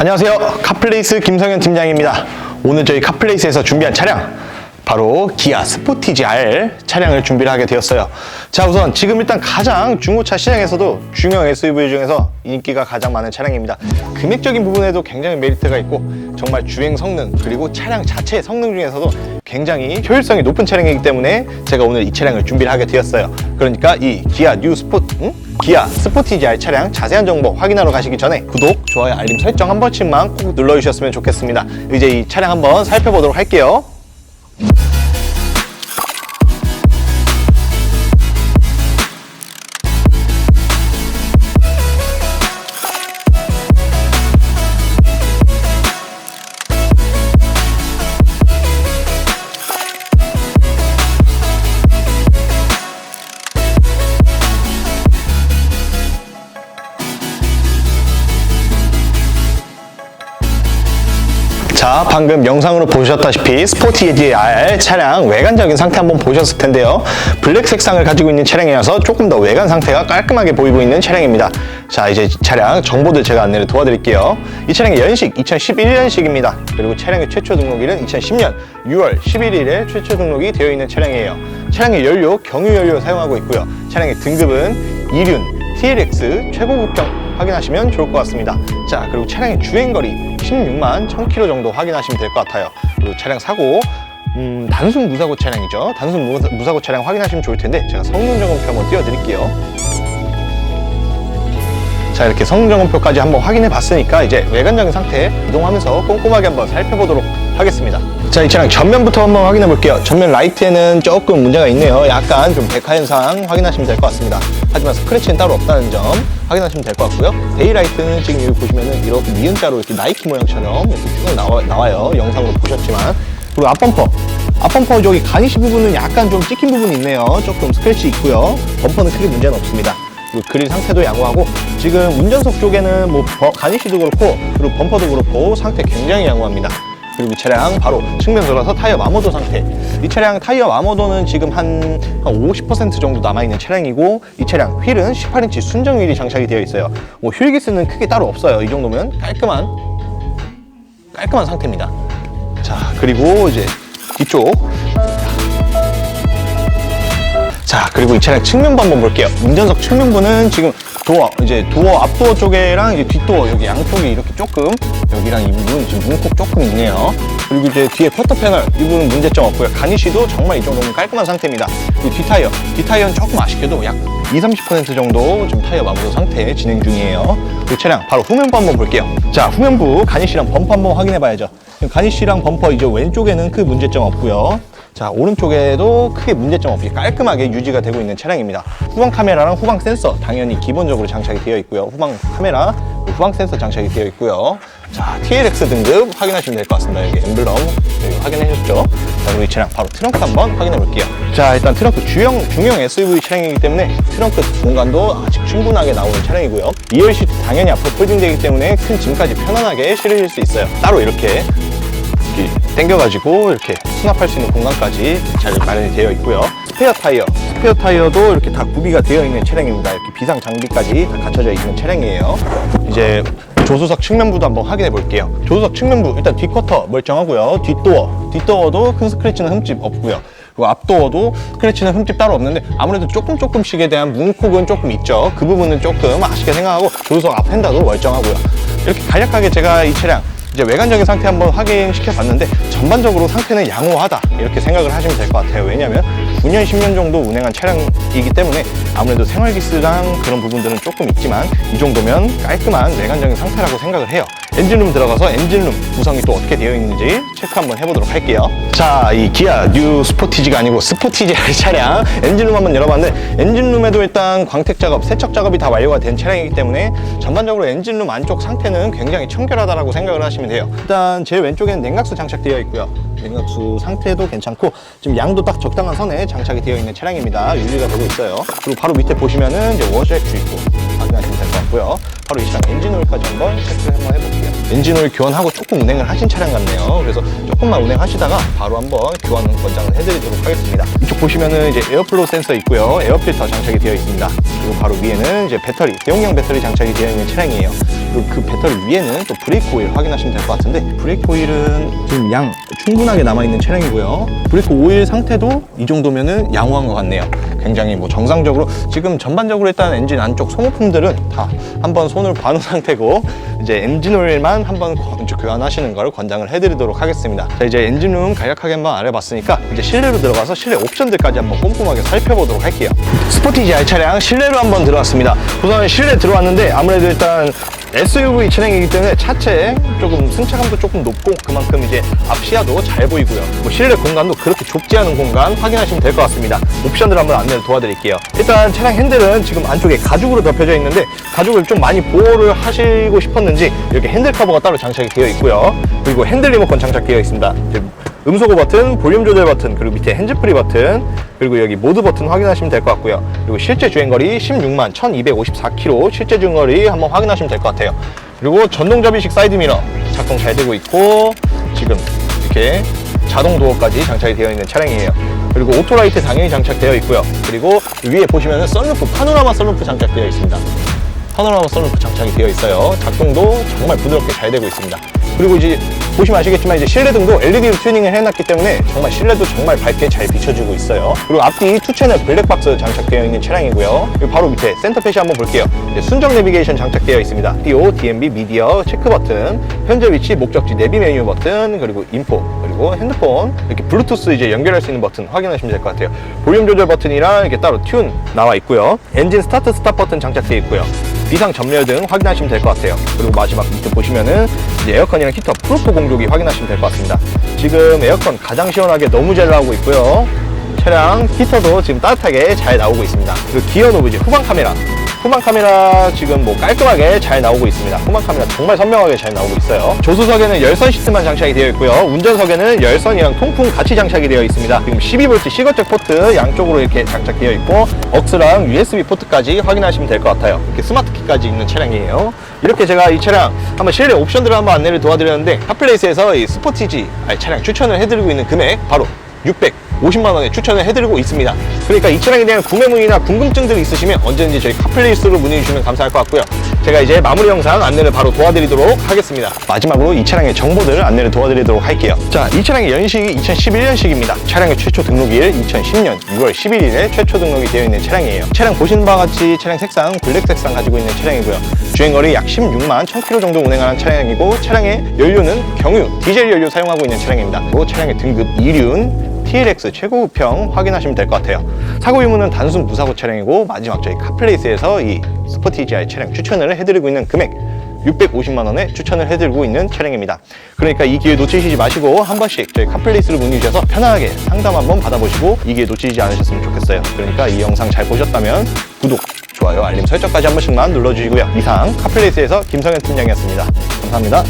안녕하세요. 카플레이스 김성현 팀장입니다. 오늘 저희 카플레이스에서 준비한 차량 바로 기아 스포티지 R 차량을 준비를 하게 되었어요. 자, 우선 지금 일단 가장 중고차 시장에서도 중형 SUV 중에서 인기가 가장 많은 차량입니다. 금액적인 부분에도 굉장히 메리트가 있고 정말 주행 성능 그리고 차량 자체의 성능 중에서도 굉장히 효율성이 높은 차량이기 때문에 제가 오늘 이 차량을 준비를 하게 되었어요. 그러니까 이 기아 뉴 스포 응? 기아 스포티지 R 차량 자세한 정보 확인하러 가시기 전에 구독, 좋아요, 알림 설정 한 번씩만 꼭 눌러주셨으면 좋겠습니다. 이제 이 차량 한번 살펴보도록 할게요. 자, 방금 영상으로 보셨다시피 스포티지 R 차량 외관적인 상태 한번 보셨을 텐데요. 블랙 색상을 가지고 있는 차량이라서 조금 더 외관 상태가 깔끔하게 보이고 있는 차량입니다. 자, 이제 이 차량 정보들 제가 안내를 도와드릴게요. 이 차량의 연식 2011년식입니다. 그리고 차량의 최초 등록일은 2010년 6월 11일에 최초 등록이 되어 있는 차량이에요. 차량의 연료 경유 연료 사용하고 있고요. 차량의 등급은 이륜 TLX 최고급형 확인하시면 좋을 것 같습니다. 자, 그리고 차량의 주행거리 16만 1000km 정도 확인하시면 될 것 같아요. 그리고 차량 사고, 음, 단순 무사고 차량이죠. 단순 무사, 무사고 차량 확인하시면 좋을 텐데, 제가 성능 점검표 한번 띄워드릴게요. 자, 이렇게 성능 점검표까지 한번 확인해 봤으니까, 이제 외관적인 상태 이동하면서 꼼꼼하게 한번 살펴보도록 하겠습니다. 자, 이 차량 전면부터 한번 확인해 볼게요. 전면 라이트에는 조금 문제가 있네요. 약간 좀 백화 현상 확인하시면 될 것 같습니다. 하지만 스크래치는 따로 없다는 점 확인하시면 될 것 같고요. 데이라이트는 지금 여기 보시면은 이렇게 니은자로 이렇게 나이키 모양처럼 이렇게 쭉 나와, 나와요. 영상으로 보셨지만. 그리고 앞범퍼. 앞범퍼 저기 가니시 부분은 약간 좀 찍힌 부분이 있네요. 조금 스크래치 있고요. 범퍼는 크게 문제는 없습니다. 그리고 그릴 상태도 양호하고 지금 운전석 쪽에는 뭐 버- 가니쉬도 그렇고 그리고 범퍼도 그렇고 상태 굉장히 양호합니다. 그리고 이 차량 바로 측면 돌아서 타이어 마모도 상태. 이 차량 타이어 마모도는 지금 한, 한 50% 정도 남아있는 차량이고 이 차량 휠은 18인치 순정 휠이 장착이 되어 있어요. 뭐 휠기스는 크게 따로 없어요. 이 정도면 깔끔한 깔끔한 상태입니다. 자 그리고 이제 뒤쪽 자 그리고 이 차량 측면부 한번 볼게요. 운전석 측면부는 지금 도어 이제 도어 앞도어 쪽에랑 이제 뒷도어 여기 양쪽이 이렇게 조금 여기랑 이 부분 지금 문콕 조금 있네요. 그리고 이제 뒤에 쿼터 패널 이 부분 문제점 없고요. 가니쉬도 정말 이 정도면 깔끔한 상태입니다. 그리고 뒷타이어 뒷타이어는 조금 아쉽게도 약 2, 30% 정도 지금 타이어 마모도 상태 진행 중이에요. 이 차량 바로 후면부 한번 볼게요. 자 후면부 가니쉬랑 범퍼 한번 확인해 봐야죠. 가니쉬랑 범퍼 이제 왼쪽에는 크 문제점 없고요 자 오른쪽에도 크게 문제점 없이 깔끔하게 유지가 되고 있는 차량입니다. 후방 카메라랑 후방 센서 당연히 기본적으로 장착이 되어 있고요. 후방 카메라 후방 센서 장착이 되어 있고요. 자 TLX 등급 확인하시면 될 것 같습니다. 여기 엠블럼 여기 확인하셨죠? 자 그리고 이 차량 바로 트렁크 한번 확인해 볼게요. 자 일단 트렁크 주형 중형 SUV 차량이기 때문에 트렁크 공간도 아직 충분하게 나오는 차량이고요. 2열 시트 당연히 앞으로 폴딩되기 때문에 큰 짐까지 편안하게 실으실 수 있어요. 따로 이렇게 당겨가지고 이렇게 수납할 수 있는 공간까지 잘 마련이 되어 있고요. 스페어 타이어, 스페어 타이어도 이렇게 다 구비가 되어 있는 차량입니다. 이렇게 비상 장비까지 다 갖춰져 있는 차량이에요. 이제 조수석 측면부도 한번 확인해 볼게요. 조수석 측면부 일단 뒷쿼터 멀쩡하고요. 뒷도어, 뒷도어도 큰 스크래치는 흠집 없고요. 그리고 앞도어도 스크래치는 흠집 따로 없는데 아무래도 조금 조금씩에 대한 문콕은 조금 있죠. 그 부분은 조금 아쉽게 생각하고 조수석 앞 펜다도 멀쩡하고요. 이렇게 간략하게 제가 이 차량 이제 외관적인 상태 한번 확인시켜 봤는데 전반적으로 상태는 양호하다 이렇게 생각을 하시면 될 것 같아요. 왜냐하면 9년 10년 정도 운행한 차량이기 때문에 아무래도 생활기스랑 그런 부분들은 조금 있지만 이 정도면 깔끔한 외관적인 상태라고 생각을 해요 엔진룸 들어가서 엔진룸 구성이 또 어떻게 되어 있는지 체크 한번 해보도록 할게요. 자 이 기아 뉴 스포티지가 아니고 스포티지 차량. 엔진룸 한번 열어봤는데 엔진룸에도 일단 광택 작업, 세척 작업이 다 완료가 된 차량이기 때문에 전반적으로 엔진룸 안쪽 상태는 굉장히 청결하다라고 생각을 하시면 돼요. 일단 제일 왼쪽에는 냉각수 장착되어 있고요. 냉각수 상태도 괜찮고 지금 양도 딱 적당한 선에 장착이 되어 있는 차량입니다. 유지가 되고 있어요. 그리고 바로 밑에 보시면은 이제 워셔액 주입구 확인하시면 될것 같고요 바로 이 차량 엔진오일까지 한번 체크를 한번 해볼게요. 엔진오일 교환하고 조금 운행을 하신 차량 같네요. 그래서 조금만 운행하시다가 바로 한번 교환 권장을 해드리도록 하겠습니다. 이쪽 보시면은 이제 에어플로우 센서 있고요. 에어필터 장착이 되어 있습니다. 그리고 바로 위에는 이제 배터리 대용량 배터리 장착이 되어 있는 차량이에요 그리고 그 배터리 위에는 또 브레이크 오일 확인하시면 될 것 같은데 브레이크 오일은 지금 양 충분하게 남아있는 차량이고요. 브레이크 오일 상태도 이 정도면은 양호한 것 같네요. 굉장히 뭐 정상적으로 지금 전반적으로 일단 엔진 안쪽 소모품들은 다 한번 손을 봐놓은 상태고 이제 엔진 오일만 한번 교환하시는 걸 권장을 해드리도록 하겠습니다. 자 이제 엔진 룸 간략하게 한번 알아봤으니까 이제 실내로 들어가서 실내 옵션들까지 한번 꼼꼼하게 살펴보도록 할게요. 스포티지 R 차량 실내로 한번 들어왔습니다. 우선 실내 들어왔는데 아무래도 일단 SUV 차량이기 때문에 차체 조금 승차감도 조금 높고 그만큼 이제 앞 시야도 잘 보이고요. 뭐 실내 공간도 그렇게 좁지 않은 공간 확인하시면 될 것 같습니다. 옵션들 한번 안내를 도와드릴게요. 일단 차량 핸들은 지금 안쪽에 가죽으로 덮여져 있는데 가죽을 좀 많이 보호를 하시고 싶었는지 이렇게 핸들 커버가 따로 장착이 되어 있고요. 그리고 핸들 리모컨 장착되어 있습니다. 음소거 버튼, 볼륨 조절 버튼, 그리고 밑에 핸즈프리 버튼, 그리고 여기 모드 버튼 확인하시면 될 것 같고요. 그리고 실제 주행거리 16만 1254km 실제 주행거리 한번 확인하시면 될 것 같아요. 그리고 전동 접이식 사이드 미러 작동 잘 되고 있고 지금 이렇게 자동 도어까지 장착이 되어 있는 차량이에요. 그리고 오토라이트 당연히 장착되어 있고요. 그리고 위에 보시면 썬루프, 파노라마 썬루프 장착되어 있습니다. 파노라마 썬루프 장착이 되어 있어요. 작동도 정말 부드럽게 잘 되고 있습니다. 그리고 이제 보시면 아시겠지만 이제 실내등도 LED로 튜닝을 해놨기 때문에 정말 실내도 정말 밝게 잘 비춰주고 있어요. 그리고 앞뒤 투 채널 블랙박스 장착되어 있는 차량이고요. 바로 밑에 센터페시 한번 볼게요. 순정 내비게이션 장착되어 있습니다. DO, DMB, 미디어, 체크 버튼, 현재 위치, 목적지, 내비 메뉴 버튼, 그리고 인포, 그리고 핸드폰 이렇게 블루투스 이제 연결할 수 있는 버튼 확인하시면 될 것 같아요. 볼륨 조절 버튼이랑 이렇게 따로 튠 나와 있고요. 엔진 스타트 스탑 버튼 장착되어 있고요. 비상 전멸 등 확인하시면 될 것 같아요. 그리고 마지막 밑에 보시면은 이제 에어컨이랑 히터 프로포 공조기 확인하시면 될 것 같습니다. 지금 에어컨 가장 시원하게 너무 잘 나오고 있고요. 차량 히터도 지금 따뜻하게 잘 나오고 있습니다. 그리고 기어 노브 이제 후방 카메라. 후방 카메라 지금 뭐 깔끔하게 잘 나오고 있습니다. 후방 카메라 정말 선명하게 잘 나오고 있어요. 조수석에는 열선 시트만 장착이 되어 있고요. 운전석에는 열선이랑 통풍 같이 장착이 되어 있습니다. 지금 12V 시거잭 포트 양쪽으로 이렇게 장착되어 있고 억스랑 USB 포트까지 확인하시면 될 것 같아요. 이렇게 스마트 키까지 있는 차량이에요. 이렇게 제가 이 차량 한번 실내 옵션들을 한번 안내를 도와드렸는데 핫플레이스에서 이 스포티지 차량 추천을 해드리고 있는 금액 바로 650만 원에 추천을 해드리고 있습니다. 그러니까 이 차량에 대한 구매 문의나 궁금증들이 있으시면 언제든지 저희 카플레이스로 문의 주시면 감사할 것 같고요. 제가 이제 마무리 영상 안내를 바로 도와드리도록 하겠습니다. 마지막으로 이 차량의 정보들을 안내를 도와드리도록 할게요. 자, 이 차량의 연식이 2011년식입니다. 차량의 최초 등록일 2010년 6월 11일에 최초 등록이 되어 있는 차량이에요. 차량 보시는 바와 같이 차량 색상 블랙 색상 가지고 있는 차량이고요. 주행거리 약 16만 1000km 정도 운행하는 차량이고 차량의 연료는 경유, 디젤 연료 사용하고 있는 차량입니다. 그리고 차량의 등급 2륜 TLX 최고급형 확인하시면 될 것 같아요. 사고 유무는 단순 무사고 차량이고 마지막 저희 카플레이스에서 이 스포티지 차량 추천을 해드리고 있는 금액 650만 원에 추천을 해드리고 있는 차량입니다. 그러니까 이 기회 놓치시지 마시고 한 번씩 저희 카플레이스를 문의 주셔서 편하게 상담 한번 받아보시고 이 기회 놓치지 않으셨으면 좋겠어요. 그러니까 이 영상 잘 보셨다면 구독, 좋아요, 알림 설정까지 한 번씩만 눌러주시고요. 이상 카플레이스에서 김성현 팀장이었습니다. 감사합니다.